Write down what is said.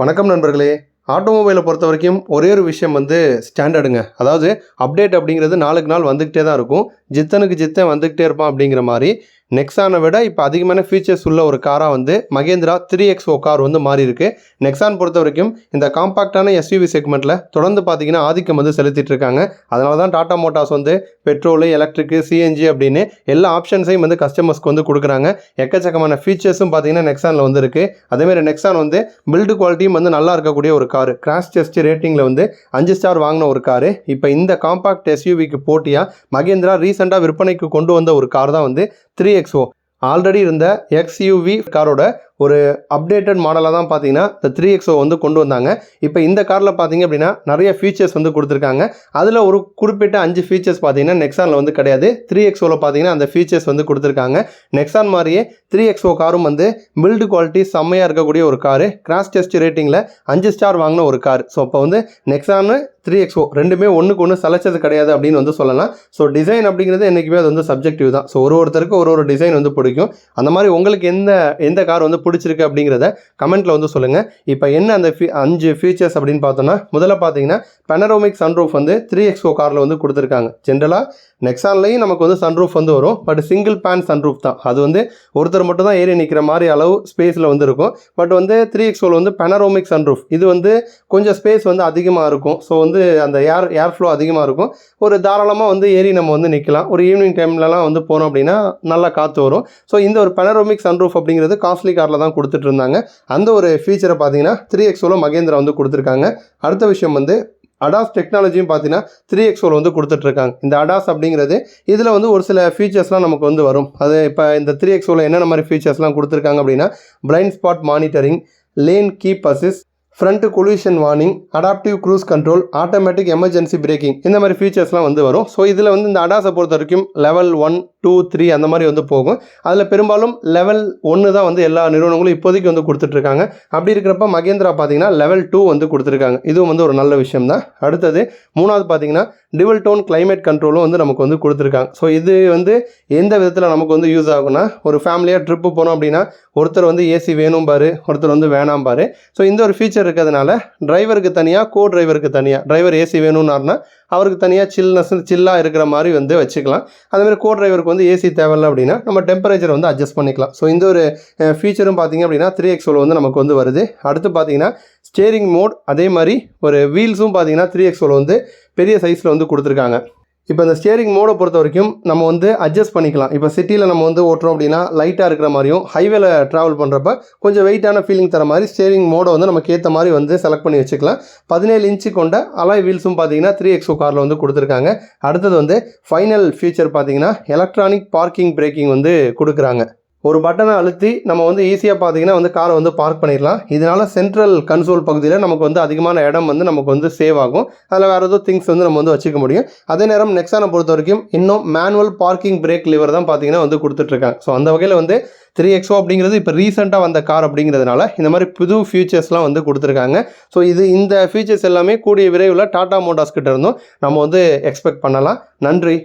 வணக்கம் நண்பர்களே. ஆட்டோமொபைலை பொறுத்த வரைக்கும் ஒரே ஒரு விஷயம் வந்து ஸ்டாண்டர்டுங்க. அதாவது அப்டேட் அப்படிங்கிறது நாளுக்கு நாள் வந்துக்கிட்டே தான் இருக்கும். ஜித்தனுக்கு ஜித்தன் வந்துக்கிட்டே இருப்பான் அப்படிங்கிற மாதிரி. நெக்ஸானை விட இப்போ அதிகமான ஃபீச்சர்ஸ் உள்ள ஒரு காராக வந்து Mahindra three X O car வந்து மாறி இருக்கு நெக்ஸான் பொறுத்த வரைக்கும் இந்த காம்பாக்டான எஸ்யூவி செக்மெண்ட்டில் தொடர்ந்து பார்த்தீங்கன்னா ஆதிக்கம் வந்து செலுத்திட்டு இருக்காங்க அதனால தான் டாடா மோட்டார்ஸ் வந்து பெட்ரோலு எலக்ட்ரிக்கு சிஎன்ஜி அப்படின்னு எல்லா ஆப்ஷன்ஸையும் வந்து கஸ்டமர்ஸ்க்கு வந்து கொடுக்குறாங்க. எக்கச்சக்கமான ஃபீச்சர்ஸும் பார்த்தீங்கன்னா நெக்ஸானில் வந்து இருக்குது அதேமாதிரி நெக்ஸான் வந்து பில்டு குவாலிட்டியும் வந்து நல்லா இருக்கக்கூடிய ஒரு கார் கிராஷ் டெஸ்ட் ரேட்டிங்கில் வந்து அஞ்சு ஸ்டார் வாங்கின ஒரு காரு இப்போ இந்த காம்பாக்ட் எஸ்யூவிக்கு போட்டியாக மகேந்திரா ரீசெண்டாக விற்பனைக்கு கொண்டு வந்த ஒரு கார் தான் வந்து த்ரீ எக்ஸோ ஆல்ரெடி இருந்த எக்ஸ்யூவி காரோட ஒரு அப்டேட்டட் மாடலாக தான் பார்த்தீங்கன்னா இந்த த்ரீ எக்ஸோ வந்து கொண்டு வந்தாங்க. இப்போ இந்த காரில் பார்த்தீங்க அப்படின்னா நிறைய ஃபீச்சர்ஸ் வந்து கொடுத்துருக்காங்க. அதில் ஒரு குறிப்பிட்ட அஞ்சு ஃபீச்சர்ஸ் பார்த்தீங்கன்னா நெக்ஸானில் வந்து கிடையாது. த்ரீ எக்ஸோவில் பார்த்தீங்கன்னா அந்த ஃபீச்சர்ஸ் வந்து கொடுத்துருக்காங்க. நெக்ஸான் மாதிரியே த்ரீ எக்ஸோ காரும் வந்து பில்டு குவாலிட்டி செம்மையாக இருக்கக்கூடிய ஒரு காரு கிராஸ் டெஸ்ட் ரேட்டிங்கில் அஞ்சு ஸ்டார் வாங்கின ஒரு கார் ஸோ அப்போ வந்து நெக்ஸானு த்ரீ எக்ஸோ ரெண்டுமே ஒன்றுக்கு ஒன்று சலைச்சது கிடையாது அப்படின்னு வந்து சொல்லலாம். ஸோ டிசைன் அப்படிங்கிறது என்றைக்குமே அது வந்து சப்ஜெக்டிவ் தான். ஸோ ஒரு ஒருத்தருக்கு ஒரு ஒரு டிசைன் வந்து பிடிக்கும். அந்த மாதிரி உங்களுக்கு எந்த எந்த கார் வந்து பிடிச்சிருக்கு அப்படிங்கிறத கமெண்ட்டில் வந்து சொல்லுங்கள் இப்போ என்ன அந்த ஃபீ அஞ்சு ஃபீச்சர்ஸ் அப்படின்னு பார்த்தோன்னா முதல்ல பார்த்தீங்கன்னா பெனரோமிக் சன்ரூஃப் வந்து த்ரீ எக்ஸோ காரில் வந்து கொடுத்துருக்காங்க. ஜென்ரலாக நெக்ஸான்லேயும் நமக்கு வந்து சன்ரூஃப் வந்து வரும். பட் சிங்கிள் பேன் சன்ரூஃப் தான். அது வந்து ஒருத்தர் மட்டும் தான் ஏறி நிற்கிற மாதிரி அளவு ஸ்பேஸில் வந்து இருக்கும். பட் வந்து த்ரீ எக்ஸோவில் வந்து பெனரோமிக் சன்ரூஃப் இது வந்து கொஞ்சம் ஸ்பேஸ் வந்து அதிகமாக இருக்கும். ஸோ வந்து அந்த ஏர் ஏர் ஃப்ளோ அதிகமாக இருக்கும். ஒரு தாராளமாக வந்து ஏறி நம்ம வந்து நிற்கலாம் ஒரு ஈவினிங் டைம்லலாம் வந்து போனோம் அப்படின்னா நல்லா காற்று வரும். ஸோ இந்த ஒரு பெனரோமிக் சன்ரூஃப் அப்படிங்கிறது காஸ்ட்லி காரில் தான் கொடுத்துட்டு இருந்தாங்க அந்த ஒரு ஃபீச்சரை பார்த்தீங்கன்னா த்ரீ எக்ஸோவில் மகேந்திரா வந்து கொடுத்துருக்காங்க. அடுத்த விஷயம் வந்து அடாஸ் டெக்னாலஜியும் பார்த்தீங்கன்னா த்ரீ எக்ஸோவில் வந்து கொடுத்துட்ருக்காங்க. இந்த அடாஸ் அப்படிங்கிறது இதில் வந்து ஒரு சில ஃபீச்சர்ஸ்லாம் நமக்கு வந்து வரும். அது இப்போ இந்த த்ரீ எக்ஸோவில் என்னென்ன மாதிரி ஃபீச்சர்ஸ்லாம் கொடுத்துருக்காங்க அப்படின்னா blind spot monitoring lane keep assist front collision warning adaptive cruise control automatic emergency braking இந்த மாதிரி ஃபீச்சர்ஸ்லாம் வந்து வரும். ஸோ இதில் வந்து இந்த அடாஸை பொறுத்த வரைக்கும் லெவல் ஒன் டூ த்ரீ அந்த மாதிரி வந்து போகும். அதில் பெரும்பாலும் லெவல் ஒன்று தான் வந்து எல்லா நிறுவனங்களும் இப்போதைக்கு வந்து கொடுத்துட்ருக்காங்க. அப்படி இருக்கிறப்ப மகேந்திரா பார்த்தீங்கன்னா லெவல் டூ வந்து கொடுத்துருக்காங்க. இதுவும் வந்து ஒரு நல்ல விஷயம் தான். அடுத்தது மூணாவது பார்த்தீங்கன்னா டிவல் டோன் கிளைமேட் கண்ட்ரோலும் வந்து நமக்கு வந்து கொடுத்துருக்காங்க. ஸோ இது வந்து எந்த விதத்தில் நமக்கு வந்து யூஸ் ஆகும்னா ஒரு ஃபேமிலியாக ட்ரிப்பு போனோம் அப்படின்னா ஒருத்தர் வந்து ஏசி வேணும் பாரு ஒருத்தர் வந்து வேணாம் பாரு ஸோ இந்த ஒரு ஃபீச்சர் இருக்கிறதுனால டிரைவருக்கு தனியாக கோ டிரைவருக்கு தனியாக டிரைவர் ஏசி வேணும்னாருனா அவருக்கு தனியாக சில்னஸ் சில்லாக இருக்கிற மாதிரி வந்து வச்சுக்கலாம். அதேமாதிரி கோ டிரைவருக்கு வந்து ஏசி தேவையில்ல அப்படின்னா நம்ம டெம்பரேச்சர் வந்து அட்ஜஸ்ட் பண்ணிக்கலாம். ஸோ இந்த ஒரு ஃபீச்சரும் பார்த்தீங்க அப்படின்னா த்ரீ எக்ஸோவில் வந்து நமக்கு வந்து வருது. அடுத்து பார்த்தீங்கன்னா ஸ்டேரிங் மோட் அதே மாதிரி ஒரு வீல்ஸும் பார்த்தீங்கன்னா த்ரீ எக்ஸோவில் வந்து பெரிய சைஸில் வந்து கொடுத்துருக்காங்க. இப்போ இந்த ஸ்டியரிங் மோடை பொறுத்த வரைக்கும் நம்ம வந்து அட்ஜஸ்ட் பண்ணிக்கலாம். இப்போ சிட்டியில் நம்ம வந்து ஓட்டுறோம் அப்படின்னா லைட்டாக இருக்கிற மாதிரியும் ஹைவேல ட்ராவல் பண்ணுறப்ப கொஞ்சம் வெயிட்டான ஃபீலிங் தர மாதிரி ஸ்டியரிங் மோடை வந்து நமக்கு ஏற்ற மாதிரி வந்து செலக்ட் பண்ணி வச்சுக்கலாம். பதினேழு இன்ச்சு கொண்ட அலாய் வீல்ஸும் பார்த்தீங்கன்னா த்ரீ எக்ஸோ காரில் வந்து கொடுத்துருக்காங்க. அடுத்தது வந்து ஃபைனல் ஃபியூச்சர் பார்த்தீங்கன்னா எலக்ட்ரானிக் பார்க்கிங் பிரேக்கிங் வந்து கொடுக்குறாங்க. ஒரு பட்டனை அழுத்தி நம்ம வந்து ஈஸியாக பார்த்தீங்கன்னா வந்து காரை வந்து பார்க் பண்ணிடலாம் இதனால் சென்ட்ரல் கன்சோல் பகுதியில் நமக்கு வந்து அதிகமான இடம் வந்து நமக்கு வந்து சேவ் ஆகும். அதில் வேறு ஏதோ திங்ஸ் வந்து நம்ம வந்து வச்சுக்க முடியும். அதே நேரம் நெக்ஸானை பொறுத்த வரைக்கும் இன்னும் மேனுவல் பார்க்கிங் பிரேக் லிவர் தான் பார்த்தீங்கன்னா வந்து கொடுத்துட்ருக்காங்க. ஸோ அந்த வகையில் வந்து த்ரீ எக்ஸோ அப்படிங்கிறது இப்போ ரீசெண்டாக வந்த கார் அப்படிங்கிறதுனால இந்த மாதிரி புது ஃபியூச்சர்ஸ்லாம் வந்து கொடுத்துருக்காங்க. ஸோ இது இந்த ஃபியூச்சர்ஸ் எல்லாமே கூடிய விரைவில் டாடா மோட்டார்ஸ் கிட்ட இருந்தும் நம்ம வந்து எக்ஸ்பெக்ட் பண்ணலாம். நன்றி.